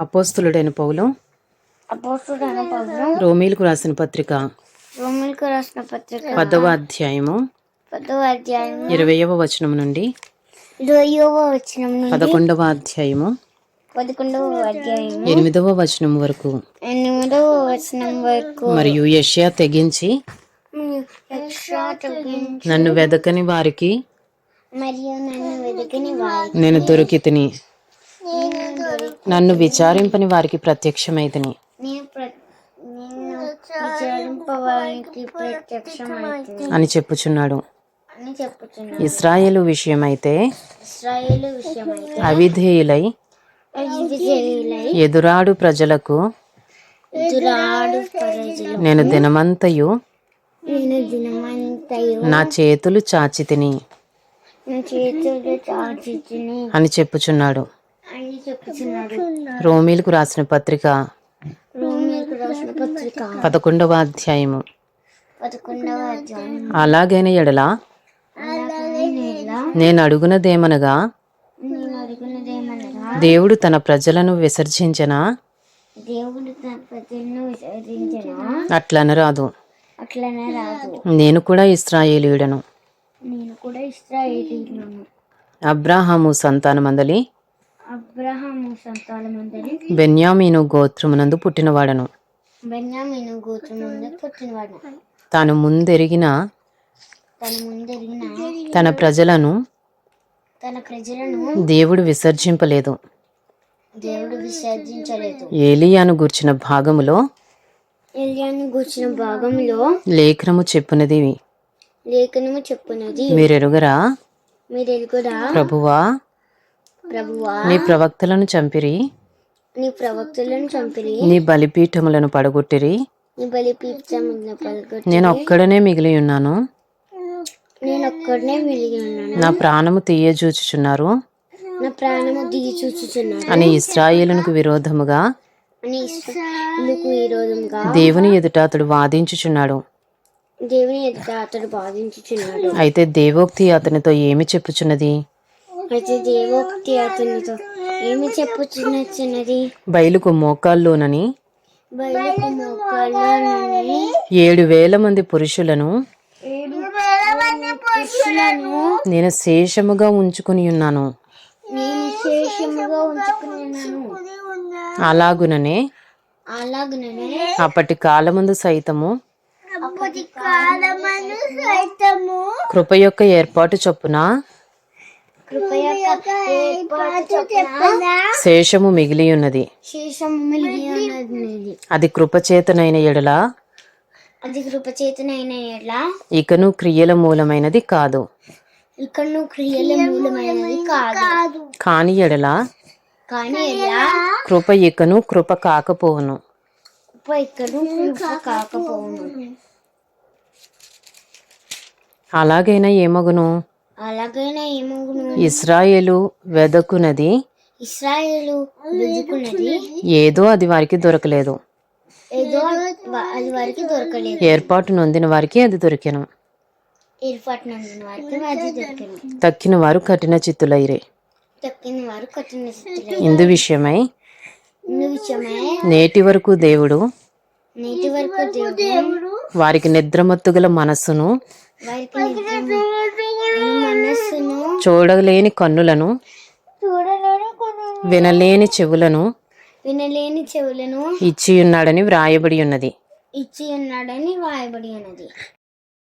అపోస్తులుడైన పౌలు. అపోస్తుడైన పౌలు. రోమీలకు రాసిన పత్రిక. రోమిలకు రాసిన పత్రిక. పదవ అధ్యాయము. పదవ అధ్యాయం ఇరవయవ వచనం నుండి ఇరవయవ వచనం నుండి పదకొండవ అధ్యాయము. పదకొండవ అధ్యాయం ఎనిమిదవ వచనం వరకు. ఎనిమిదవ వచనం వరకు. మరియు యష్యా తెగించి నన్ను వెదకని వారికి మరియు నన్ను వెతికిన వారి నేను దొరికి తిని నేను దొరికి నన్ను విచారింపని వారికి ప్రత్యక్షమైతిని. అని చెప్పుచున్నాడు. ఇస్రాయేలు విషయమైతే అవిధేయులై ఎదురాడు ప్రజలకు. నేను దినమంతయు నేను దినమంతయు నా చేతులు చాచి తిని నా చేతులు చాచిని అని చెప్పుచున్నాడు అని చెప్పుచున్నాడు. రోమీలకు రాసిన పత్రిక. రోమిలకు రాసిన పత్రిక పదకొండవ అధ్యాయము. అలాగైన ఎడల నేను అడుగునదేమనగా దేవుడు తన ప్రజలను విసర్జించనా? అట్లనరాదు. అట్లనే రాదు నేను కూడా ఇస్రాయేలీయుడను అబ్రాహాము సంతానమందలి అబ్రహాము సంతానమందరి బెన్యామీను గోత్రమునందు పుట్టినవాడను. బెన్యామీను పుట్టినవాడు. తాను ముందెరిగిన తన ముందెరిగిన తన ప్రజలను తన ప్రజలను దేవుడు విసర్జింపలేదు. దేవుడు విసర్జించలేదు. ఏలియాను గూర్చిన భాగములో గూర్చిన భాగంలో లేఖనము చెప్పునది. లేఖనము చెప్పున్నది మీరెరుగరా? మీరు కూడా ప్రభువా ప్రభువా నీ ప్రవక్తలను చంపిరి. నీ ప్రవక్తలను చంపిరి. నీ బలిపీఠములను పడగొట్టిరి. నీ బలిపీఠములను నేను ఒక్కడనే మిగిలి ఉన్నాను. నేను ఒక్కడనే మిలిగి ఉన్నాను. నా ప్రాణము తీయజూచుచున్నారు నా ప్రాణము అని ఇస్రాయేలునకు విరోధముగా అని ఇస్రాయేలుకు విరోధంగా దేవుని ఎదుట అతడు వాదించుచున్నాడు. దేవుని ఎదుట అతడు బాధించుచున్నాడు అయితే దేవోక్తి అతనితో ఏమి చెప్పుచున్నది? అతనితో. ఏమి బయలుకు మోకాల్లోనని బయలుకు ఏడు వేల మంది పురుషులను ఏడు వేల మంది పురుషులను నేను శేషముగా ఉంచుకుని ఉన్నాను. నేను శేషముగా ఉంచుకున్నాను అలాగుననే? అలాగనే అప్పటి కాలమందు సైతము? అప్పటి కాలమను సైతము? కృప యొక్క ఏర్పాటు చొప్పున కృప యొక్క ఏర్పాటు చొప్పున శేషము మిగిలి ఉన్నది శేషము మిలిగి ఉన్నది అది కృపచేతనైన ఎడల? అది కృప చేతనైన ఎట్లా ఇకను క్రియల మూలమైనది కాదు. నువ్వు క్రియల మూలమైనది కాదు. కాని ఎడల? కానీ ఎలా కృప ఇకను కృప కాకపోవును. కృప ఇక్కడ కృప కాకపోవును. అలాగైనా ఏమగును? ఇస్రాయేలు వెదకునది. ఇస్రాయేలు ఏదో అది వారికి దొరకలేదు. ఏదో వా- అది వారికి దొరకలేదు. ఏర్పాటు నొందిన వారికి అది దొరికెను. ఏర్పాటు నందిన వారికి అది దొరికింది తక్కిన వారు కఠిన చిత్తులైరే. తక్కిన వారు కఠిన స్థితిలో ఇందు విషయమై నేటి వరకు దేవుడు నేటి వరకు దేవుడు వారికి నిద్రమత్తుగల మనస్సును వారికి చూడలేని కన్నులను వినలేని చెవులను వినలేని చెవులను ఇచ్చియున్నాడని వ్రాయబడి ఉన్నది. ఇచ్చి ఉన్నాడని వాయబడి ఉన్నది.